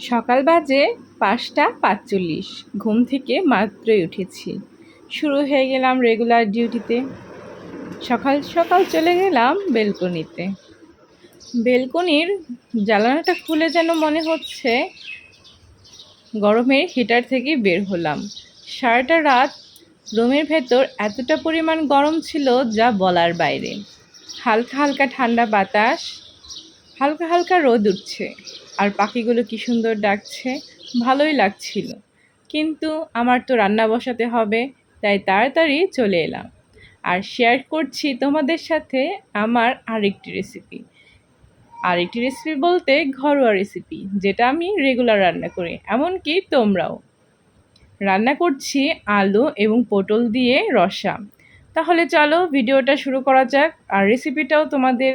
সকাল বাজে পাঁচটা পাঁচচল্লিশ। ঘুম থেকে মাত্রই উঠেছি। শুরু হয়ে গেলাম রেগুলার ডিউটিতে সকাল সকাল চলে গেলাম বেলকনিতে। বেলকনির জ্বালানাটা খুলে যেন মনে হচ্ছে, গরমের হিটার থেকে বের হলাম। সারাটা রাত রুমের ভেতর এতটা পরিমাণ গরম ছিল যা বলার বাইরে। হালকা হালকা ঠান্ডা বাতাস হালকা হালকা রোদ উঠছে। আর পাখিগুলো কি সুন্দর ডাকছে। ভালোই লাগছিল। কিন্তু আমার তো রান্না বসাতে হবে, তাই তাড়াতাড়ি চলে এলাম। আর শেয়ার করছি তোমাদের সাথে আমার আরেকটি রেসিপি আরেকটি রেসিপি বলতে ঘরোয়া রেসিপি যেটা আমি রেগুলার রান্না করি, এমনকি তোমরাও। রান্না করছি আলু এবং পটল দিয়ে রসা। তাহলে চলো ভিডিওটা শুরু করা যাক, আর রেসিপিটাও তোমাদের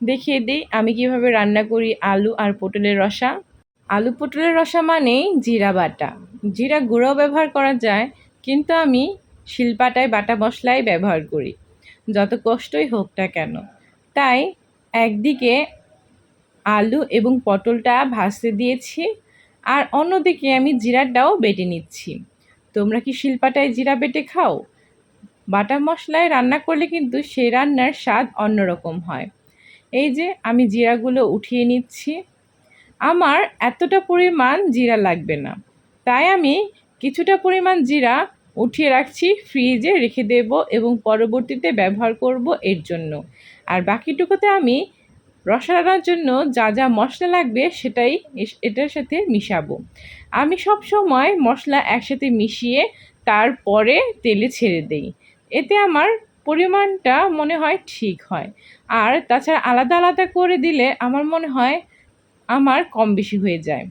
দেখিয়ে দিই, আমি কীভাবে রান্না করি আলু আর পটলের রসা। আলু পটলের রসা মানেই জিরা বাটা। জিরা গুঁড়োও ব্যবহার করা যায়, কিন্তু আমি শিলপাটায় বাটা মশলাই ব্যবহার করি, যত কষ্টই হোক না কেন। তাই একদিকে আলু এবং পটলটা ভাজতে দিয়েছি, আর অন্যদিকে আমি জিরাটাও বেটে নিচ্ছি। তোমরা কি শিলপাটায় জিরা বেটে খাও? বাটা মশলায় রান্না করলে কিন্তু সেই রান্নার স্বাদ অন্যরকম হয়। এই যে আমি জিরাগুলো উঠিয়ে নিচ্ছি। আমার এতটা পরিমাণ জিরা লাগবে না। তাই আমি কিছুটা পরিমাণ জিরা উঠিয়ে রাখছি, ফ্রিজে রেখে দেব এবং পরবর্তীতে ব্যবহার করব এর জন্য। আর বাকিটুকুতে আমি রসা রান্নার জন্য যা যা মশলা লাগবে সেটাই এটার সাথে মিশাবো। আমি সব সময় মশলা একসাথে মিশিয়ে তারপরে তেলে ছেড়ে দেই। এতে আমার পরিমাণটা মনে হয় ঠিক হয়। আর তাছাড়া আলাদা আলাদা করে দিলে আমার মনে হয় আমার কম বেশি হয়ে যায়।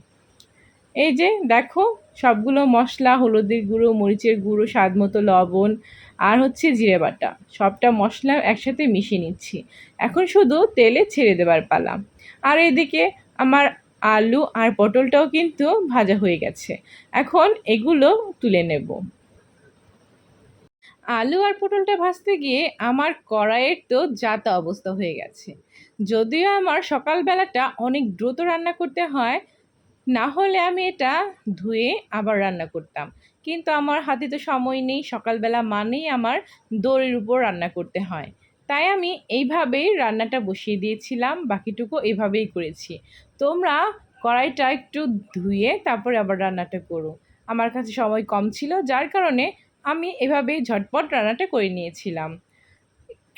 এই যে দেখো, সবগুলো মশলা, হলুদের গুঁড়ো, মরিচের গুঁড়ো, স্বাদ মতো লবণ আর হচ্ছে জিরে বাটা, সবটা মশলা একসাথে মিশিয়ে নিচ্ছি। এখন শুধু তেলে ছেড়ে দেবার পালা। আর এদিকে আমার আলু আর পটলটাও কিন্তু ভাজা হয়ে গেছে। এখন এগুলো তুলে নেব। আলু আর পটলটা ভাজতে গিয়ে আমার কড়াইয়ের তো যাতা অবস্থা হয়ে গেছে। যদিও আমার সকালবেলাটা অনেক দ্রুত রান্না করতে হয়, না হলে আমি এটা ধুয়ে আবার রান্না করতাম। কিন্তু আমার হাতে তো সময় নেই, সকালবেলা মানেই আমার দড়ির উপর রান্না করতে হয়। তাই আমি এইভাবেই রান্নাটা বসিয়ে দিয়েছিলাম, বাকিটুকু এইভাবেই করেছি। তোমরা কড়াইটা একটু ধুয়ে তারপরে আবার রান্নাটা করো। আমার কাছে সময় কম ছিল, যার কারণে আমি এভাবেই ঝটপট রান্নাটা করে নিয়েছিলাম।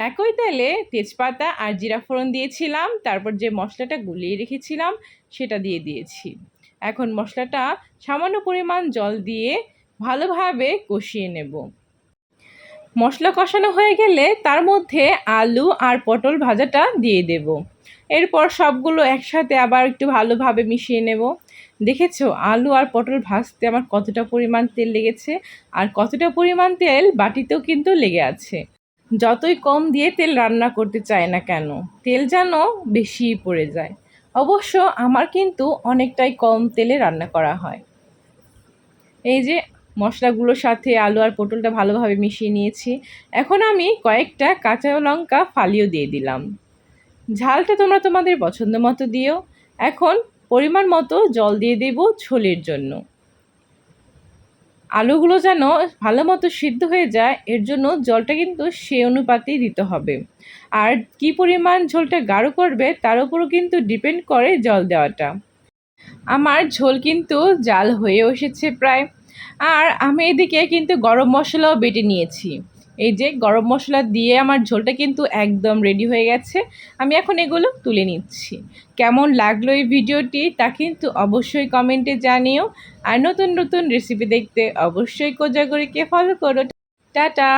একই তেলে তেজপাতা আর জিরা ফোড়ন দিয়েছিলাম, তারপর যে মশলাটা গুলিয়ে রেখেছিলাম সেটা দিয়ে দিয়েছি। এখন মশলাটা সামান্য পরিমাণ জল দিয়ে ভালোভাবে কষিয়ে নেব। মশলা কষানো হয়ে গেলে তার মধ্যে আলু আর পটল ভাজাটা দিয়ে দেব। এরপর সবগুলো একসাথে আবার একটু ভালোভাবে মিশিয়ে নেব। দেখেছ? আলু আর পটল ভাজতে আমার কতটা পরিমাণ তেল লেগেছে আর কতটা পরিমাণ তেল বাটিতেও কিন্তু লেগে আছে। যতই কম দিয়ে তেল রান্না করতে চায় না কেন, তেল যেন বেশি পড়ে যায়। অবশ্য আমার কিন্তু অনেকটাই কম তেলে রান্না করা হয়। এই যে মশলাগুলোর সাথে আলু আর পটলটা ভালোভাবে মিশিয়ে নিয়েছি। এখন আমি কয়েকটা কাঁচা লঙ্কা ফালিও দিয়ে দিলাম। ঝালটা তোমরা তোমাদের পছন্দ মতো দিও। এখন পরিমাণ মতো জল দিয়ে দেব ছোলের জন্য। আলুগুলো যেন ভালো মতো সিদ্ধ হয়ে যায়, এর জন্য জলটা কিন্তু সে অনুপাতেই দিতে হবে। আর কি পরিমাণ ঝোলটা গাঢ় করবে, তার উপরও কিন্তু ডিপেন্ড করে জল দেওয়াটা। আমার ঝোল কিন্তু জাল হয়ে এসেছে প্রায়। আর আমি এদিকে কিন্তু গরম মশলাও বেটে নিয়েছি। এই যে গরম মশলা দিয়ে আমার ঝোলটা কিন্তু একদম রেডি হয়ে গেছে। আমি এখন এগুলো তুলে নিচ্ছি। কেমন লাগল এই ভিডিওটি তা কিন্তু অবশ্যই কমেন্টে জানিও। আর নতুন নতুন রেসিপি দেখতে অবশ্যই কোজাগরিকে ফলো করো। টাটা!